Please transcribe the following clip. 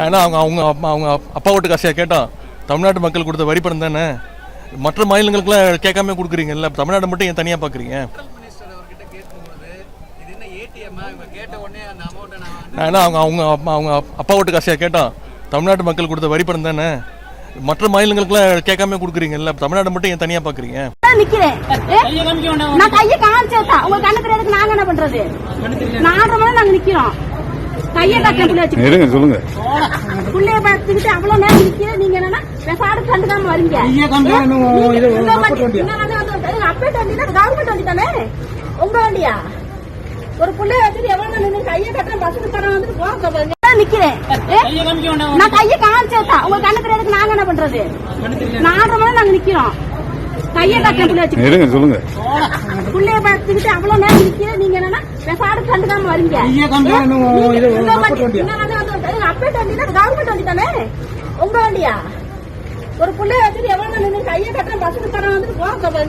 என்ன அவங்க அவங்க அப்பா அவங்க அப்பா வீட்டு காசையா கேட்டோம் தமிழ்நாட்டு மக்கள் கொடுத்த வரி பணம் தானே? மற்ற மாநிலங்களுக்குலாம் கேட்காம கொடுக்குறீங்கல்ல தமிழ்நாடு மட்டும் ஏன் தனியாக பார்க்குறீங்க? என்ன அவங்க அவங்க அவங்க அப்பா வீட்டு காசையா கேட்டோம் தமிழ்நாட்டு மக்கள் கொடுத்த வரி பணம் தானே? மற்ற மாநிலங்களுக்குலாம் கேட்காம கொடுக்குறீங்கல்ல தமிழ்நாடு மட்டும் ஏன் தனியாக பார்க்குறீங்க? நான் நிக்கிறேன்? நான் கையை காமிச்சேன் உங்க கண்ணு தெரியாதுக்கு நாங்க என்ன பண்றது? மணி நாங்க நிக்கிறோம். கையை சொல்லுங்க. புள்ளைய பார்த்துக்கிட்டு அவ்வளவு நேரம் நிக்கிறேன். நீங்க என்னன்னா பெசாடு கண்டுக்காம வரீங்க. அப்பேட் வண்டி தான் கவர்மெண்ட் வண்டி தானே? உங்க வண்டியா? ஒரு புள்ளைய வச்சுட்டு எவ்வளவு கையை கட்டுறேன். பஸ்ஸுக்கு தரம் வந்துட்டு போக பாருங்க. நான் நிக்கிறேன் ஏ? நான் கையை காமிச்சேன் உங்க கண்ணு தெரியாதுக்கு நாங்க என்ன பண்றது? நாலரை மணி நாங்க நிக்கிறோம். கையை கட்ட புள்ளி வச்சு சொல்லுங்க. புள்ளைய பார்த்துக்கிட்டு அவ்வளவு நேரம் நிக்கிறேன் நீங்க என்னன்னா பெசாடு கண்டுக்காம வரீங்க. அப்பேட் வண்டி தான் கவர்மெண்ட் வண்டி தானே? உங்க வண்டியா? ஒரு புள்ளைய வச்சுட்டு எவ்வளவு கையை கட்டுறேன் பஸ்ஸுக்கு தரம் வந்துட்டு போக பாருங்க.